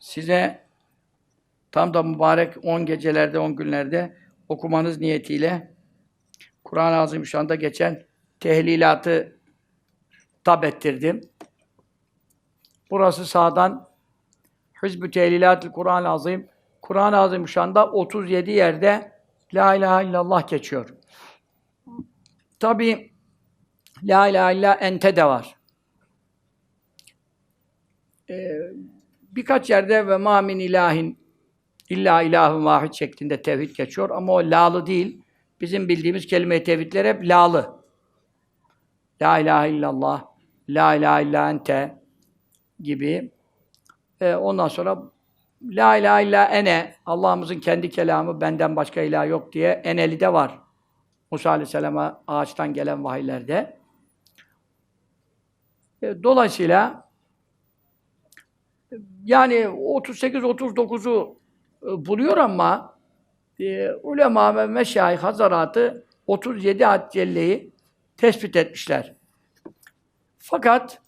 size tam da mübarek 10 gecelerde, 10 günlerde okumanız niyetiyle Kur'an-ı Azimüşşan'da geçen tehlilatı tab ettirdim. Burası sağdan Hizb-ü Tehlilat-ı Kur'an-ı Azim. Kur'an-ı Azimüşşan'da 37 yerde La ilahe illallah geçiyor. Tabi La ilahe illa ente de var. Ee, birkaç yerde ve ma min ilahin illa ilahun vahid şeklinde tevhid geçiyor ama o la'lı değil. Bizim bildiğimiz kelime-i tevhidler hep la'lı. La ilahe illallah, la ilahe illa ente gibi. Ee, ondan sonra La ilahe illa ene, Allah'ımızın kendi kelamı, benden başka ilah yok diye eneli de var. Musa Aleyhisselam'a ağaçtan gelen vahiylerde. E, Dolayısıyla yani 38-39'u e, buluyor ama e, ulema ve meşayih hazaratı 37 ad celleyi tespit etmişler. Fakat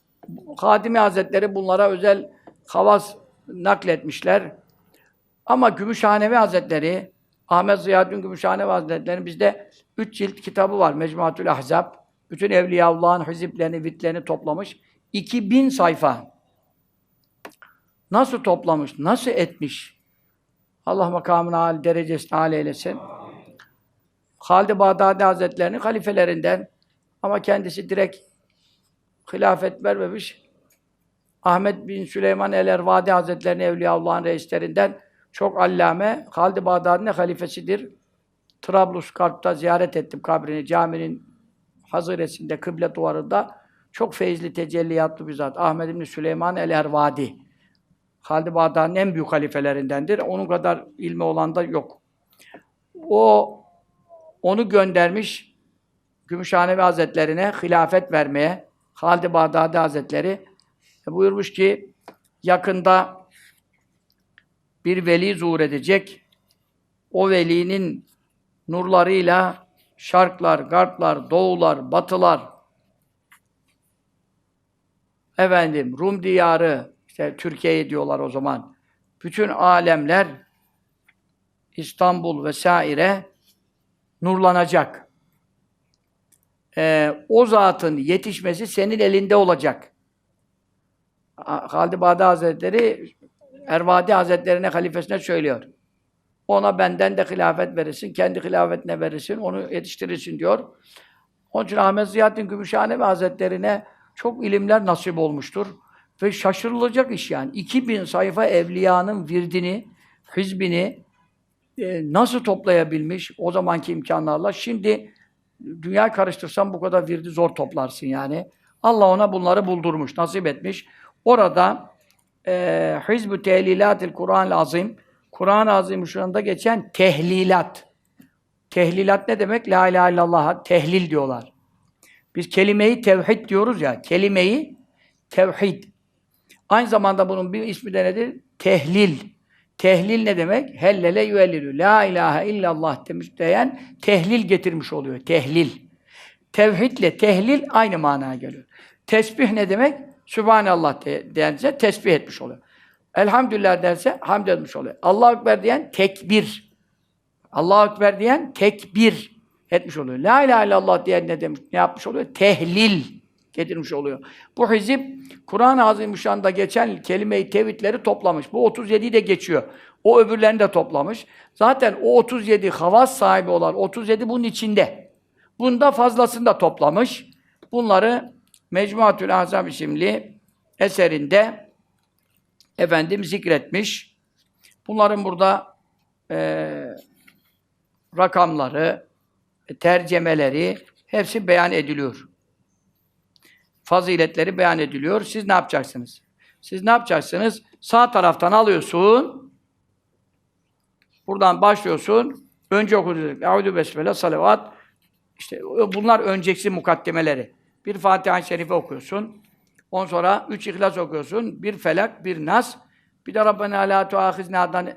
Hadimi Hazretleri bunlara özel havas nakletmişler. Ama Gümüşhanevi Hazretleri, Ahmet Ziyaddin Gümüşhanevi Hazretleri'nin bizde üç cilt kitabı var. Mecmuatül Ahzab. Bütün Evliyaullah'ın hiziplerini, vitlerini toplamış. 2000 sayfa. Nasıl toplamış, nasıl etmiş? Allah makamını âli, derecesini âli eylesin. Halid-i Bağdadi Hazretleri'nin halifelerinden ama kendisi direkt hilafet vermemiş. Ahmet bin Süleyman el-Ervadi Hazretleri'nin Evliyaullah'ın reislerinden çok allame, Halid-i Bağdadi'nin halifesidir. Trablusgarp'ta ziyaret ettim kabrini, caminin haziresinde, kıble duvarında. Çok feyizli, tecelliyatlı bir zat. Ahmet bin Süleyman el-Ervadi. Halid-i Bağdadi'nin en büyük halifelerindendir. Onun kadar ilmi olan da yok. O onu göndermiş Gümüşhanevi Hazretlerine hilafet vermeye. Halid-i Bağdadi Hazretleri e, buyurmuş ki yakında bir veli zuhur edecek. O velinin nurlarıyla şarklar, garplar, doğular, batılar, efendim Rum diyarı, işte Türkiye'yi diyorlar o zaman. Bütün alemler İstanbul vesaire nurlanacak. Ee, o zatın yetişmesi senin elinde olacak. Halid-i Hazretleri Ervadi Hazretlerine halifesine söylüyor. Ona benden de hilafet verirsin, kendi hilafetine verirsin, onu yetiştirirsin diyor. Onun için Ahmet Ziyaddin Gümüşhanevi Hazretlerine çok ilimler nasip olmuştur. Ve şaşırılacak iş yani. 2000 sayfa evliyanın virdini, hizbini e, nasıl toplayabilmiş o zamanki imkanlarla. Şimdi dünya karıştırsam bu kadar virdi zor toplarsın yani. Allah ona bunları buldurmuş, nasip etmiş. Orada e, Hizb-ü Tehlilatil Kur'an-ı Azim Kur'an-ı Azimüşşan'da geçen tehlilat. Tehlilat ne demek? La ilahe illallah tehlil diyorlar. Biz kelimeyi tevhid diyoruz ya. Kelimeyi tevhid. Aynı zamanda bunun bir ismi de nedir? Tehlil. Tehlil ne demek? Hellele yüellilü. La ilahe illallah demiş diyen tehlil getirmiş oluyor. Tehlil. Tevhidle tehlil aynı manaya geliyor. Tesbih ne demek? Sübhanallah de, derse tesbih etmiş oluyor. Elhamdülillah derse hamd etmiş oluyor. Allahu Ekber diyen tekbir. Allahu Ekber diyen tekbir etmiş oluyor. La ilahe illallah diyen ne demiş? Ne yapmış oluyor? Tehlil getirmiş oluyor. Bu hizip Kur'an-ı Azimüşşan'da geçen kelime-i tevhidleri toplamış. Bu 37'yi de geçiyor. O öbürlerini de toplamış. Zaten o 37 havas sahibi olan 37 bunun içinde. Bunda fazlasını da toplamış. Bunları Mecmuatül Azam isimli eserinde efendim zikretmiş. Bunların burada e, rakamları, tercemeleri hepsi beyan ediliyor. Faziletleri beyan ediliyor. Siz ne yapacaksınız? Siz ne yapacaksınız? Sağ taraftan alıyorsun. Buradan başlıyorsun. Önce okuyorsun. Eûzü besmele salavat. İşte bunlar önceksi mukaddemeleri. Bir Fatiha-i Şerife okuyorsun. Ondan sonra üç İhlas okuyorsun. Bir Felak, bir Nas. Bir de Rabbena la tuâhiznâ'dan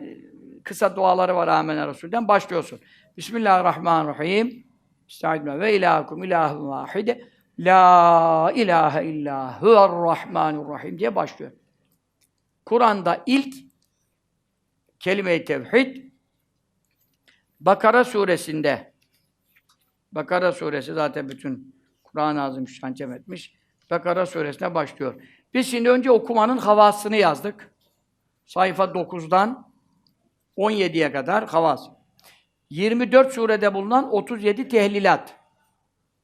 kısa duaları var Âmene Resul'den başlıyorsun. Bismillahirrahmanirrahim. Estağfirullah ve ilahukum ilahun vahide. La ilahe illa huvarrahmanirrahim diye başlıyor. Kur'an'da ilk kelime-i tevhid Bakara suresinde Bakara suresi zaten bütün Kur'an-ı Azimüşşan cem etmiş. Bakara suresine başlıyor. Biz şimdi önce okumanın havasını yazdık. Sayfa 9'dan 17'ye kadar havas. 24 surede bulunan 37 tehlilat.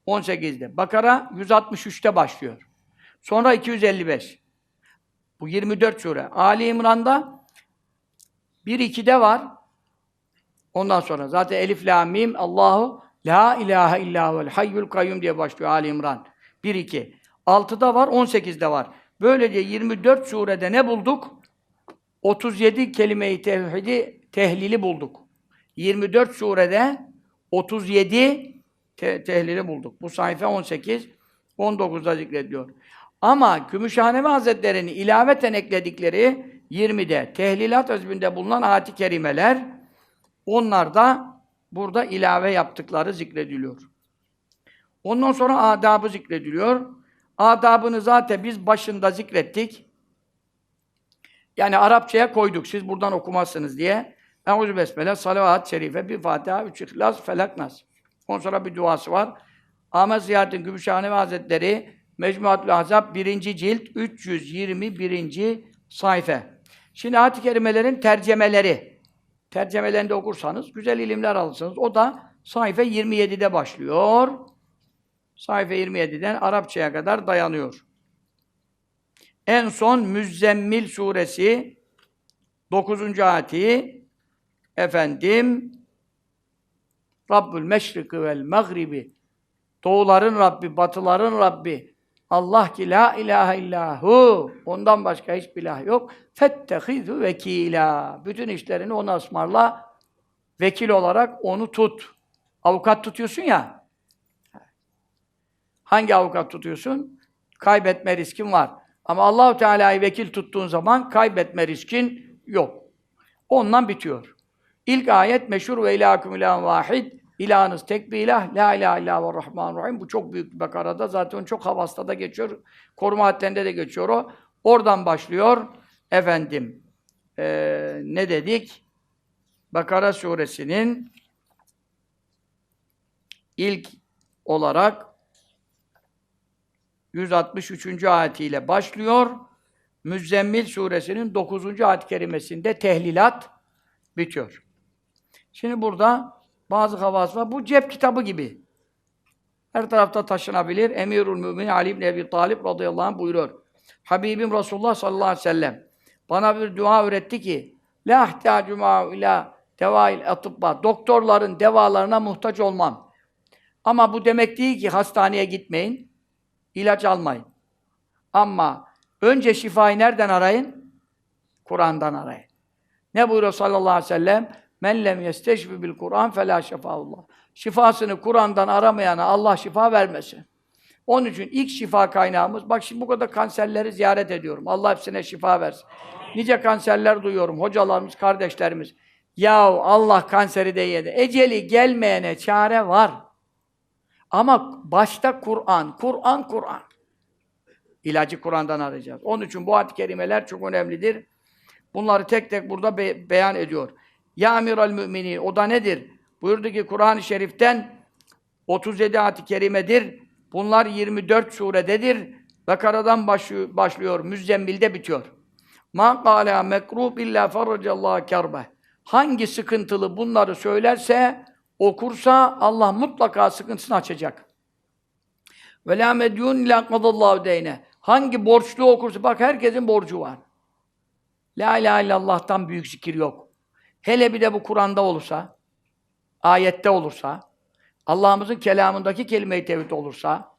18'de. Bakara 163'te başlıyor. Sonra 255. Bu 24 sure. Ali İmran'da 1-2'de var. Ondan sonra zaten Elif La Mim Allahu La ilahe illa huvel hayyul kayyum diye başlıyor Ali İmran. 1-2. 6'da var, 18'de var. Böylece 24 surede ne bulduk? 37 kelime-i tevhidi tehlili bulduk. 24 surede 37 te- tehlili bulduk. Bu sayfa 18, 19'da zikrediliyor. Ama Gümüşhanevi Hazretleri'nin ilaveten ekledikleri 20'de tehlilat özbünde bulunan ayet-i kerimeler onlar da burada ilave yaptıkları zikrediliyor. Ondan sonra adabı zikrediliyor. Adabını zaten biz başında zikrettik. Yani Arapçaya koyduk. Siz buradan okumazsınız diye. Eûzü besmele, salavat-ı şerife, bir Fatiha, üç İhlas, Felak, Nas. Ondan sonra bir duası var. Ahmet Ziyarettin Gümüşhanevi Hazretleri Mecmuatül Azab 1. cilt 321. sayfa. Şimdi ayet-i kerimelerin tercemeleri. Tercemelerini de okursanız güzel ilimler alırsınız. O da sayfa 27'de başlıyor. Sayfa 27'den Arapçaya kadar dayanıyor. En son Müzzemmil suresi 9. ayeti efendim Rabbül Meşriki vel Mağribi Doğuların Rabbi, batıların Rabbi Allah ki la ilahe illahu ondan başka hiçbir ilah yok. Fettehizu vekila. Bütün işlerini ona ısmarla. Vekil olarak onu tut. Avukat tutuyorsun ya. Hangi avukat tutuyorsun? Kaybetme riskin var. Ama Allahu Teala'yı vekil tuttuğun zaman kaybetme riskin yok. Ondan bitiyor. İlk ayet meşhur ve ilâküm ilâhun vâhid. İlahınız tek bir ilah. La ilahe illa ve rahman rahim. Bu çok büyük bir Bakara'da. Zaten çok havasta da geçiyor. Koruma hatlerinde de geçiyor o. Oradan başlıyor. Efendim eee, ne dedik? Bakara suresinin ilk olarak 163. ayetiyle başlıyor. Müzzemmil suresinin 9. ayet-i kerimesinde tehlilat bitiyor. Şimdi burada bazı havas var. Bu cep kitabı gibi. Her tarafta taşınabilir. Emirül Mümin Ali ibn Ebi Talib radıyallahu anh buyuruyor. Habibim Resulullah sallallahu aleyhi ve sellem bana bir dua öğretti ki La ihtiyacü ma'u ila devail atıbba. Doktorların devalarına muhtaç olmam. Ama bu demek değil ki hastaneye gitmeyin, ilaç almayın. Ama önce şifayı nereden arayın? Kur'an'dan arayın. Ne buyuruyor sallallahu aleyhi ve sellem? Men lem yesteşfi bil Kur'an felâ şefaullah. Şifasını Kur'an'dan aramayana Allah şifa vermesin. Onun için ilk şifa kaynağımız, bak şimdi bu kadar kanserleri ziyaret ediyorum. Allah hepsine şifa versin. Nice kanserler duyuyorum, hocalarımız, kardeşlerimiz. Yahu Allah kanseri de yedi. Eceli gelmeyene çare var. Ama başta Kur'an, Kur'an, Kur'an. İlacı Kur'an'dan arayacağız. Onun için bu ayet-i kerimeler çok önemlidir. Bunları tek tek burada be- beyan ediyor. Ya amiral müminin, o da nedir? Buyurdu ki Kur'an-ı Şerif'ten 37 ayet-i kerimedir. Bunlar 24 surededir. Bakara'dan başlıyor, Müzzemmil'de bitiyor. Ma qala mekrub illa farracallahu kerbe. Hangi sıkıntılı bunları söylerse, okursa Allah mutlaka sıkıntısını açacak. Ve la medyun illa kadallahu deyne. Hangi borçlu okursa, bak herkesin borcu var. La ilahe illallah'tan büyük zikir yok. Hele bir de bu Kur'an'da olursa, ayette olursa, Allah'ımızın kelamındaki kelime-i tevhid olursa,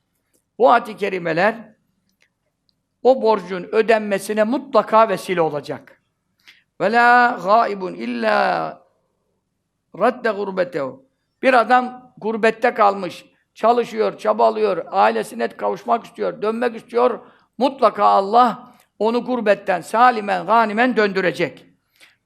bu ayet-i kerimeler o borcun ödenmesine mutlaka vesile olacak. Ve la gaibun illa radde gurbetehu. Bir adam gurbette kalmış, çalışıyor, çabalıyor, ailesine kavuşmak istiyor, dönmek istiyor. Mutlaka Allah onu gurbetten salimen, ganimen döndürecek.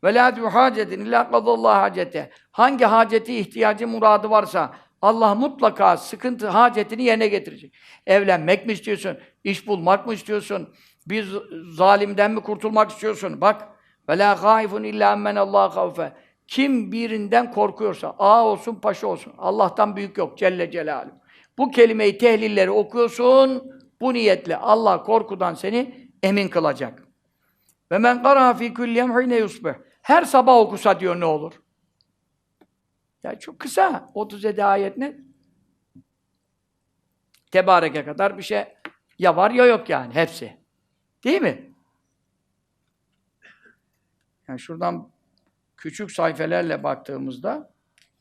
Ve la hacetin illa kadallahu hacete. Hangi haceti, ihtiyacı, muradı varsa Allah mutlaka sıkıntı, hacetini yerine getirecek. Evlenmek mi istiyorsun? İş bulmak mı istiyorsun? Bir zalimden mi kurtulmak istiyorsun? Bak, Ve la haifun illa men Allah havfe. Kim birinden korkuyorsa, ağa olsun, paşa olsun. Allah'tan büyük yok Celle Celaluhu. Bu kelimeyi tehlilleri okuyorsun, bu niyetle Allah korkudan seni emin kılacak. Ve men qara fi kulli yemhine yusbih. Her sabah okusa diyor ne olur? Ya çok kısa. 37 ayet ne? Tebareke kadar bir şey ya var ya yok yani hepsi. Değil mi? Yani şuradan küçük sayfelerle baktığımızda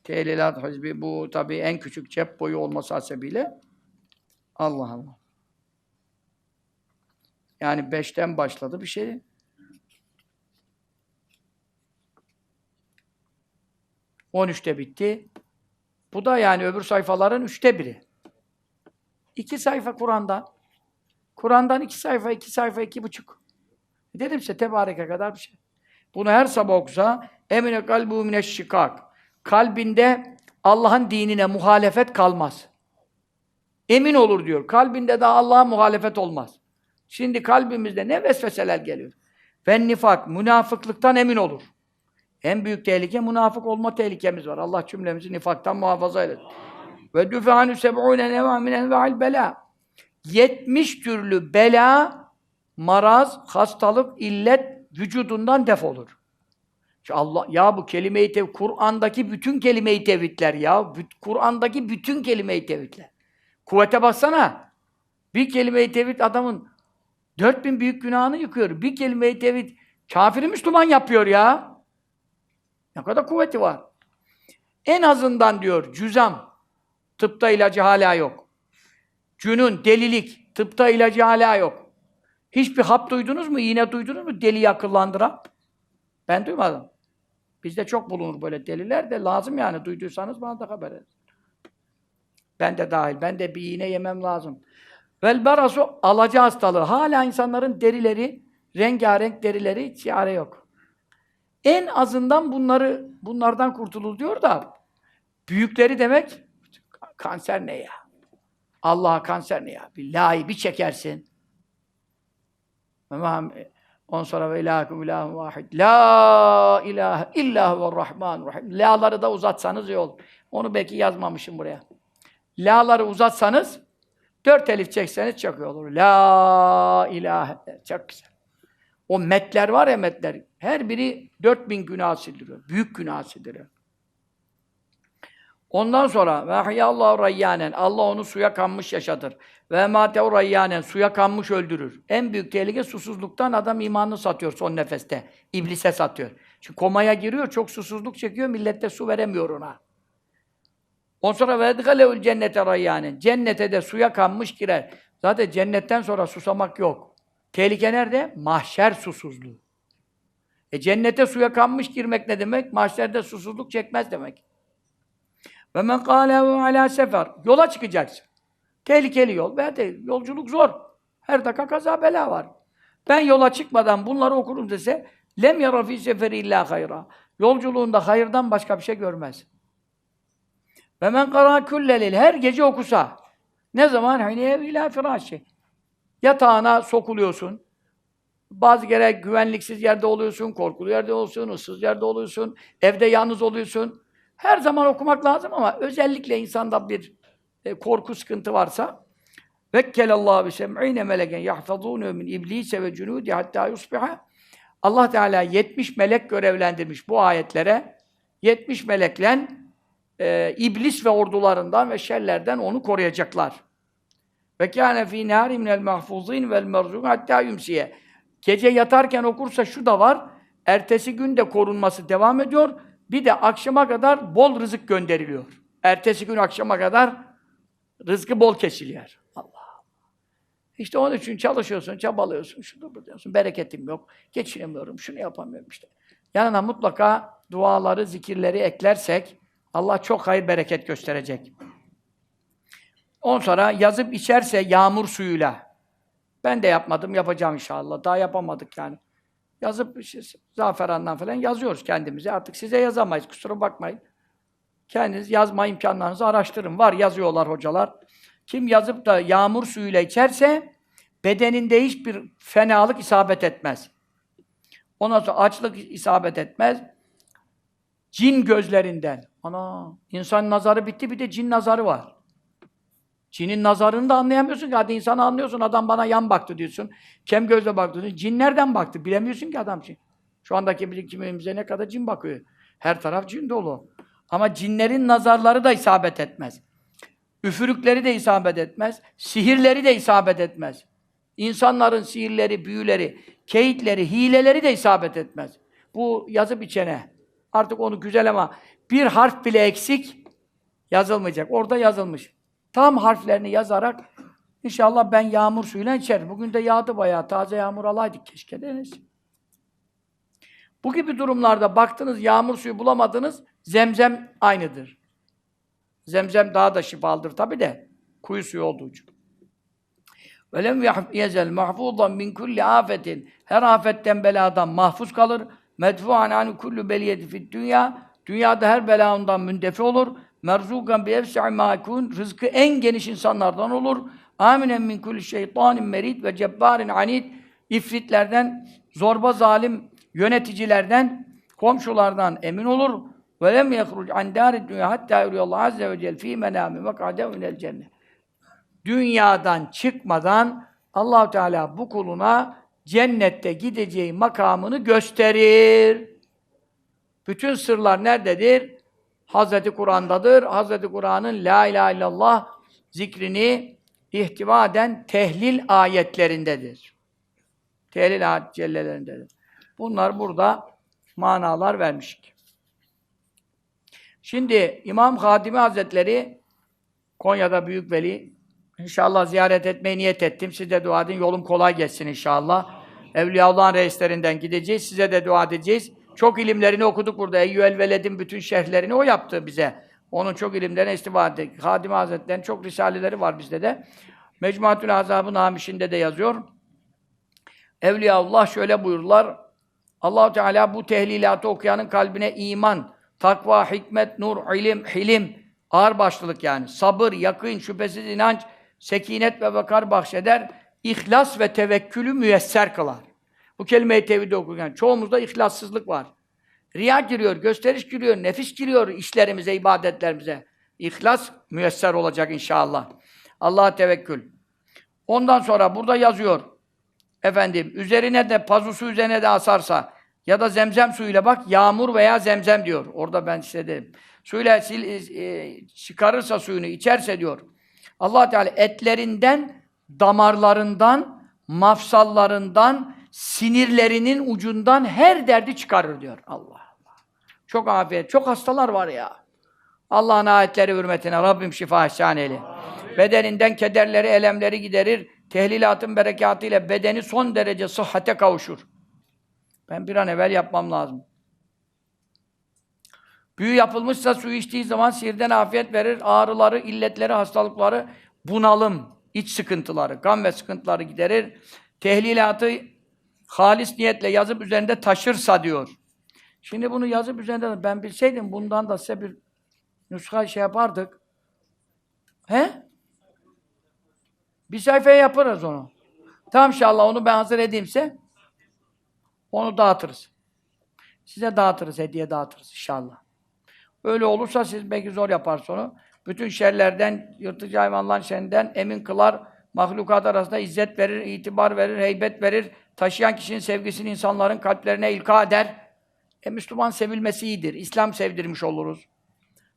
Tehlilat Hizbi bu tabii en küçük cep boyu olması hasebiyle Allah Allah. Yani beşten başladı bir şey. On üçte bitti. Bu da yani öbür sayfaların üçte biri. İki sayfa Kur'an'dan. Kur'an'dan iki sayfa, iki sayfa, iki buçuk. Dedim size tebareke kadar bir şey. Bunu her sabah okusa emine kalbu mineşşikak. Kalbinde Allah'ın dinine muhalefet kalmaz. Emin olur diyor. Kalbinde daha Allah'a muhalefet olmaz. Şimdi kalbimizde ne vesveseler geliyor. Ve nifak, münafıklıktan emin olur. En büyük tehlike münafık olma tehlikemiz var. Allah cümlemizi nifaktan muhafaza eylesin. Ve düfe'anü seb'ûne nevâ minen ve'al belâ. 70 türlü bela, maraz, hastalık, illet vücudundan defolur. Şu Allah ya bu kelime-i tevhid Kur'an'daki bütün kelime-i tevhidler ya. Kur'an'daki bütün kelime-i tevhidler. Kuvvete baksana. Bir kelime-i tevhid adamın 4000 büyük günahını yıkıyor. Bir kelime-i tevhid kafiri Müslüman yapıyor ya. Ne kadar kuvveti var. En azından diyor cüzam. Tıpta ilacı hala yok. Cünün, delilik. Tıpta ilacı hala yok. Hiçbir hap duydunuz mu? İğne duydunuz mu? Deliyi akıllandıran. Ben duymadım. Bizde çok bulunur böyle deliler de lazım yani. Duyduysanız bana da haber edin. Ben de dahil. Ben de bir iğne yemem lazım. Vel barasu alaca hastalığı. Hala insanların derileri, rengarenk derileri hiç çare yok. En azından bunları bunlardan kurtulur diyor da büyükleri demek kanser ne ya? Allah'a kanser ne ya? Billahi bir çekersin. On sonra ve ilahekum ilahun vahid. La ilahe illa huve rahman rahim. La'ları da uzatsanız iyi olur. Onu belki yazmamışım buraya. La'ları uzatsanız dört elif çekseniz çok iyi olur. La ilahe. Çok güzel. O metler var ya metler. Her biri 4000 günah sildiriyor. Büyük günah sildiriyor. Ondan sonra ve ahyallahu rayyanen Allah onu suya kanmış yaşatır. Ve mate'u rayyanen suya kanmış öldürür. En büyük tehlike susuzluktan adam imanını satıyor son nefeste. İblise satıyor. Çünkü komaya giriyor, çok susuzluk çekiyor, millette su veremiyor ona. Ondan sonra ve edgaleul cennete rayyanen. Cennete de suya kanmış girer. Zaten cennetten sonra susamak yok. Tehlike nerede? Mahşer susuzluğu. E cennete suya kanmış girmek ne demek? Mahşerde susuzluk çekmez demek. Ve men kâlehu alâ sefer. Yola çıkacaksın. Tehlikeli yol. Ve de yolculuk zor. Her dakika kaza bela var. Ben yola çıkmadan bunları okurum dese lem yara fî seferi illâ hayra. Yolculuğunda hayırdan başka bir şey görmez. Ve men karâ küllelil. Her gece okusa. Ne zaman? Hine ilâ firâşi. Yatağına sokuluyorsun. Bazı kere güvenliksiz yerde oluyorsun, korkulu yerde oluyorsun, ıssız yerde oluyorsun, evde yalnız oluyorsun. Her zaman okumak lazım ama özellikle insanda bir e, korku sıkıntı varsa Vekkelallahu bi sem'ine meleken yahfazûnû min iblise ve cunûdi hattâ yusbiha Allah Teala 70 melek görevlendirmiş bu ayetlere. 70 melekle e, iblis ve ordularından ve şerlerden onu koruyacaklar. Ve kâne fî nâri minel mahfuzîn vel merzûn hattâ yumsiye. Gece yatarken okursa şu da var. Ertesi gün de korunması devam ediyor. Bir de akşama kadar bol rızık gönderiliyor. Ertesi gün akşama kadar rızkı bol kesiliyor. Allah. İşte onun için çalışıyorsun, çabalıyorsun, şunu bu diyorsun. Bereketim yok, geçinemiyorum, şunu yapamıyorum işte. Yanına mutlaka duaları, zikirleri eklersek Allah çok hayır bereket gösterecek. Ondan sonra yazıp içerse yağmur suyuyla. Ben de yapmadım, yapacağım inşallah. Daha yapamadık yani. Yazıp işte, zaferandan falan yazıyoruz kendimize. Artık size yazamayız, kusura bakmayın. Kendiniz yazma imkanlarınızı araştırın. Var, yazıyorlar hocalar. Kim yazıp da yağmur suyuyla içerse bedeninde hiçbir fenalık isabet etmez. Ondan sonra açlık isabet etmez. Cin gözlerinden. Ana, insan nazarı bitti bir de cin nazarı var. Cinin nazarını da anlayamıyorsun ki. Hadi insanı anlıyorsun. Adam bana yan baktı diyorsun. Kem gözle baktı diyorsun. Cin nereden baktı? Bilemiyorsun ki adam için. Şu andaki birikimimize ne kadar cin bakıyor. Her taraf cin dolu. Ama cinlerin nazarları da isabet etmez. Üfürükleri de isabet etmez. Sihirleri de isabet etmez. İnsanların sihirleri, büyüleri, keyitleri, hileleri de isabet etmez. Bu yazı biçene. Artık onu güzel ama bir harf bile eksik yazılmayacak. Orada yazılmış. Tam harflerini yazarak inşallah ben yağmur suyuyla içerim. Bugün de yağdı bayağı. Taze yağmur alaydık keşke deniz. Bu gibi durumlarda baktınız yağmur suyu bulamadınız, zemzem aynıdır. Zemzem daha da şifalıdır tabi de. Kuyu suyu olduğu için. Velem yezel mahfuzan min kulli afetin. Her afetten beladan mahfuz kalır. Medfu'an an kullu beliyeti fid dünya. Dünyada her bela ondan mündefi olur. Merzukan bi efsa'i makun. Rızkı en geniş insanlardan olur. Aminen min kulli şeytanin merid ve cebbarin anid. İfritlerden, zorba zalim yöneticilerden, komşulardan emin olur. Ve lem yehruc an darid dünya hatta yuriyallahu azze ve celle fi menami ve ka'de minel cennet. Dünyadan çıkmadan allah Teala bu kuluna cennette gideceği makamını gösterir. Bütün sırlar nerededir? Hazreti Kur'an'dadır. Hazreti Kur'an'ın La ilahe illallah zikrini ihtiva eden tehlil ayetlerindedir. Tehlil ayet cellelerindedir. Bunlar burada manalar vermiş. Şimdi İmam Hadimi Hazretleri Konya'da Büyük Veli İnşallah ziyaret etmeyi niyet ettim. Siz de dua edin. Yolum kolay geçsin inşallah. Evliyaullah'ın reislerinden gideceğiz. Size de dua edeceğiz. Çok ilimlerini okuduk burada. Eyyüel Veled'in bütün şerhlerini o yaptı bize. Onun çok ilimlerine istifade ettik. Hadimi Hazretleri'nin çok risaleleri var bizde de. Mecmuatül Azab'ın Hamiş'inde de yazıyor. Evliyaullah şöyle buyururlar. allah Teala bu tehlilatı okuyanın kalbine iman, takva, hikmet, nur, ilim, hilim, ağırbaşlılık yani, sabır, yakın, şüphesiz inanç, sekinet ve vakar bahşeder, ihlas ve tevekkülü müyesser kılar. Bu kelime-i tevhidi okurken çoğumuzda ihlassızlık var. Riya giriyor, gösteriş giriyor, nefis giriyor işlerimize, ibadetlerimize. İhlas müyesser olacak inşallah. Allah'a tevekkül. Ondan sonra burada yazıyor. Efendim, üzerine de pazusu üzerine de asarsa ya da zemzem suyuyla bak, yağmur veya zemzem diyor. Orada ben size dedim. Suyla sil, e, çıkarırsa suyunu, içerse diyor. allah Teala etlerinden, damarlarından, mafsallarından, sinirlerinin ucundan her derdi çıkarır diyor. Allah Allah. Çok afiyet, çok hastalar var ya. Allah'ın ayetleri hürmetine Rabbim şifa ihsan eyle. Bedeninden kederleri, elemleri giderir. Tehlilatın berekatıyla bedeni son derece sıhhate kavuşur. Ben bir an evvel yapmam lazım. Büyü yapılmışsa su içtiği zaman sihirden afiyet verir. Ağrıları, illetleri, hastalıkları, bunalım, iç sıkıntıları, kan ve sıkıntıları giderir. Tehlilatı halis niyetle yazıp üzerinde taşırsa diyor. Şimdi bunu yazıp üzerinde ben bilseydim bundan da size bir nuska şey yapardık. He? Bir sayfaya yaparız onu. Tamam inşallah onu ben hazır edeyimse onu dağıtırız. Size dağıtırız, hediye dağıtırız inşallah. Öyle olursa siz belki zor yaparsınız onu. Bütün şerlerden, yırtıcı hayvanların şerrinden emin kılar. Mahlukat arasında izzet verir, itibar verir, heybet verir. Taşıyan kişinin sevgisini insanların kalplerine ilka eder. E Müslüman sevilmesi iyidir. İslam sevdirmiş oluruz.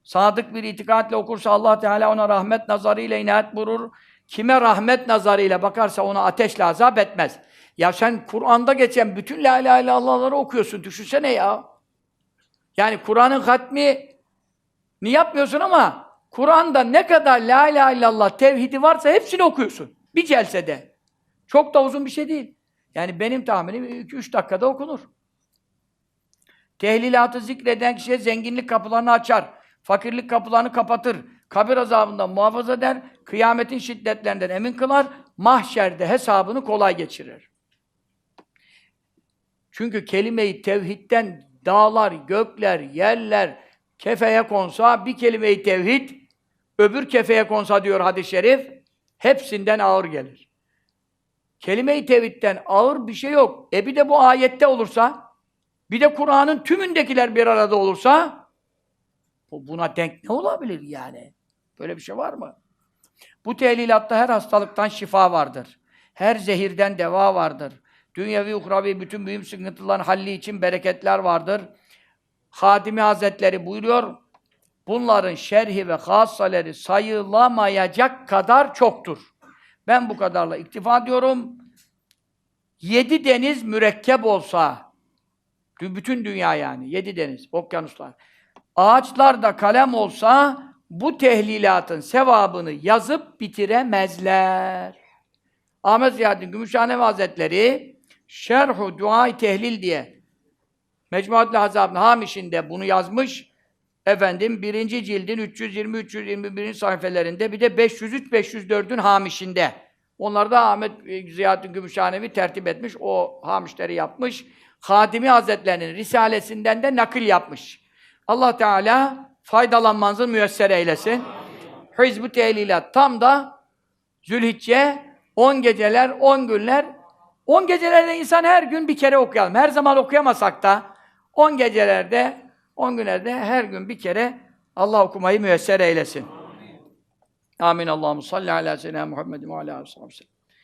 Sadık bir itikatle okursa Allah Teala ona rahmet nazarıyla inayet vurur. Kime rahmet nazarıyla bakarsa ona ateşle azap etmez. Ya sen Kur'an'da geçen bütün la ilahe illallah'ları okuyorsun. Düşünsene ya. Yani Kur'an'ın hatmi ni yapmıyorsun ama Kur'an'da ne kadar la ilahe illallah tevhidi varsa hepsini okuyorsun. Bir celsede. Çok da uzun bir şey değil. Yani benim tahminim 2-3 dakikada okunur. Tehlilatı zikreden kişiye zenginlik kapılarını açar. Fakirlik kapılarını kapatır. Kabir azabından muhafaza eder. Kıyametin şiddetlerinden emin kılar. Mahşerde hesabını kolay geçirir. Çünkü kelime-i tevhidden dağlar, gökler, yerler kefeye konsa, bir kelime-i tevhid, öbür kefeye konsa diyor hadis-i şerif, hepsinden ağır gelir. Kelime-i tevhidden ağır bir şey yok. E bir de bu ayette olursa, Bir de Kur'an'ın tümündekiler bir arada olursa bu buna denk ne olabilir yani? Böyle bir şey var mı? Bu tehlilatta her hastalıktan şifa vardır. Her zehirden deva vardır. Dünyevi, uhravi bütün büyüm sıkıntıların halli için bereketler vardır. Hadimi Hazretleri buyuruyor, bunların şerhi ve hassaleri sayılamayacak kadar çoktur. Ben bu kadarla iktifa diyorum. Yedi deniz mürekkep olsa, bütün dünya yani, yedi deniz, okyanuslar. Ağaçlar da kalem olsa, bu tehlilatın sevabını yazıp bitiremezler. Ahmet Ziyaddin Gümüşhanevi Hazretleri Şerhu Duai Tehlil diye Mecmuatül Hazab'ın Hamiş'inde bunu yazmış. Efendim birinci cildin 320-321. sayfelerinde bir de 503-504'ün Hamiş'inde. Onları da Ahmet e, Ziyaddin Gümüşhanevi tertip etmiş. O Hamişleri yapmış. Hadimi Hazretlerinin Risalesinden de nakil yapmış. Allah Teala faydalanmanızı müyesser eylesin. Hizb-ı Tehlilat tam da Zülhicce 10 geceler, 10 günler 10 gecelerde insan her gün bir kere okuyalım. Her zaman okuyamasak da 10 gecelerde, 10 günlerde her gün bir kere Allah okumayı müyesser eylesin. Amin. Allahu salli ala seyyidina Muhammedin ve ala sellem.